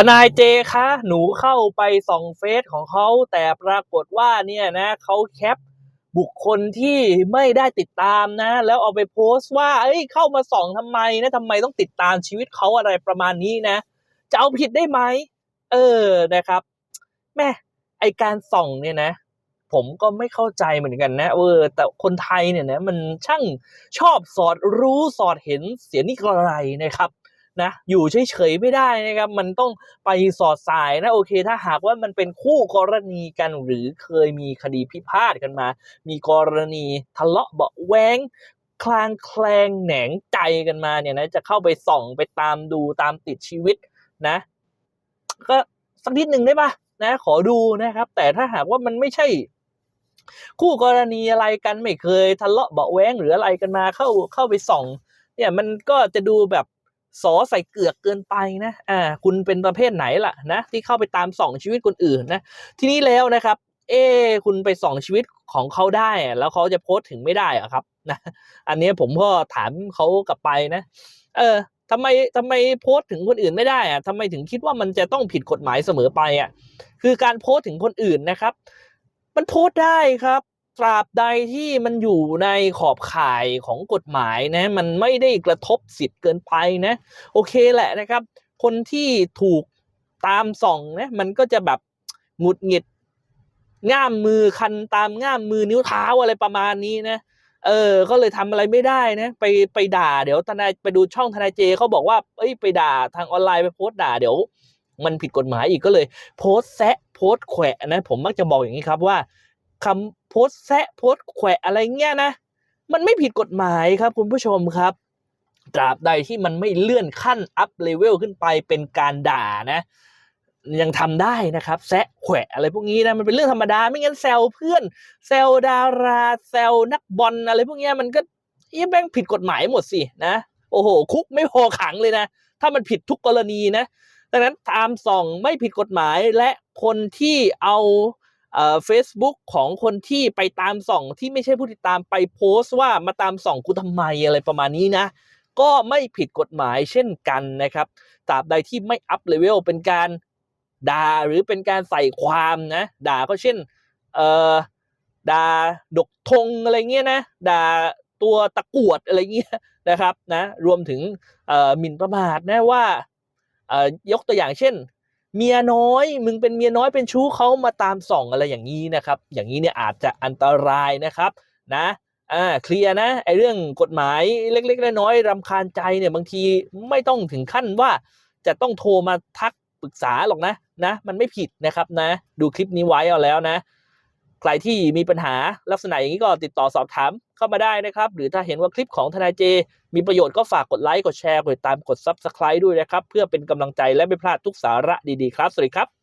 ทนายเจคะหนูเข้าไปส่องเฟซของเขาแต่ปรากฏว่าเนี่ยนะเขาแคปบุคคลที่ไม่ได้ติดตามนะ แล้วเอาไปโพสต์ว่าเอ้ยเข้ามาส่องทำไมนะทำไมต้องติดตามชีวิตเขาอะไรประมาณนี้นะจะเอาผิดได้ไหมเออนะครับแม่ไอการส่องเนี่ยนะ ผมก็ไม่เข้าใจเหมือนกันนะเออแต่คนไทยเนี่ยนะมันช่างชอบสอดรู้สอดเห็นเสียนิกระไรนะครับ นะอยู่เฉยๆไม่ได้นะครับมันต้องไปสอดสายนะโอเค ถ้าหากว่ามันเป็นคู่กรณีกันหรือเคยมีคดีพิพาทกันมา มีกรณีทะเลาะเบาะแว้งคลางแคลงแหนงใจกันมาเนี่ยนะจะเข้าไปส่องไปตามดูตามติดชีวิตนะ ก็สักนิดหนึ่งได้ปะนะขอดูนะครับ แต่ถ้าหากว่ามันไม่ใช่ คู่กรณีอะไรกันไม่เคยทะเลาะเบาแวงหรืออะไรกันมาเข้าเข้าไปส่อง เนี่ยมันก็จะดูแบบ สอใส่เกือกเกินไปนะอ่าคุณเป็นประเภทไหนล่ะนะที่เข้าไปตามส่องชีวิตคนอื่นนะทีนี้แล้วนะครับ เอ้คุณไปส่องชีวิตของเขาได้ แล้วเขาจะโพสต์ถึงไม่ได้อะครับนะอันนี้ผมก็ถามเขากลับไปนะ เออทำไมทำไมโพสต์ถึงคนอื่นไม่ได้อะทำไมถึงคิดว่ามันจะต้องผิดกฎหมายเสมอไปอะคือการโพสต์ถึงคนอื่นนะครับ มันโพสต์ได้ครับ ตราบใดที่มันอยู่ในขอบข่ายของกฎหมายนะ มันไม่ได้กระทบสิทธิ์เกินไปนะ โอเคแหละนะครับ คนที่ถูกตามส่องนะ มันก็จะแบบหงุดหงิดง่ามมือคันตามง่ามมือนิ้วเท้าอะไรประมาณนี้นะเออ ก็เลยทำอะไรไม่ได้นะ ไปไปด่า เดี๋ยวทนายไปดูช่องทนายเจเขาบอกว่า เอ้ยไปด่าทางออนไลน์ไปโพสต์ด่าเดี๋ยว มันผิดกฎหมายอีกก็เลย โพสต์แซะโพสต์แขวะนะ ผมมักจะบอกอย่างนี้ครับว่า คำโพสแซะโพสแขวะอะไรเงี้ยนะ มันไม่ผิดกฎหมายครับคุณผู้ชมครับ ตราบใดที่มันไม่เลื่อนขั้นอัพเลเวลขึ้นไปเป็นการด่านะยังทำได้นะครับแซะแขวะอะไรพวกนี้นะมันเป็นเรื่องธรรมดาไม่งั้นแซวเพื่อนแซวดาราแซวนักบอลอะไรพวกนี้มันก็เอี้ยแม่งผิดกฎหมายหมดสินะโอ้โห คุกไม่พอขังเลยนะ ถ้ามันผิดทุกกรณีนะดังนั้นตามส่องไม่ผิดกฎหมายและคนที่เอา เฟซบุ๊กของคนที่ไปตามส่องที่ไม่ใช่ผู้ติดตามไปโพสต์ว่ามาตามส่องกูทำไมอะไรประมาณนี้นะ ก็ไม่ผิดกฎหมายเช่นกันนะครับตราบใดที่ไม่อัพเลเวลเป็นการด่าหรือเป็นการใส่ความนะด่าก็เช่นเอ่อด่าดกธงอะไรเงี้ยนะด่าตัวตะกวดอะไรเงี้ยนะครับนะรวมถึงหมิ่นประมาทนะว่ายกตัวอย่างเช่น เมียน้อย มึงเป็นเมียน้อยเป็นชู้เขามาตามส่องอะไรอย่างนี้นะครับ อย่างนี้เนี่ยอาจจะอันตรายนะครับนะอ่าเคลียร์นะไอเรื่องกฎหมายเล็กๆน้อยๆรำคาญใจเนี่ยบางทีไม่ต้องถึงขั้นว่าจะต้องโทรมาทักปรึกษาหรอกนะนะ มันไม่ผิดนะครับนะ ดูคลิปนี้ไว้เอาแล้วนะ ใครที่มีปัญหาลักษณะอย่างนี้ก็ติดต่อสอบถามเข้ามาได้นะครับ หรือถ้าเห็นว่าคลิปของทนายเจ มีประโยชน์ก็ฝากกดไลค์กดแชร์กดติดตามกด Subscribe ด้วยนะครับ เพื่อเป็นกำลังใจและไม่พลาดทุกสาระดีๆครับ สวัสดีครับ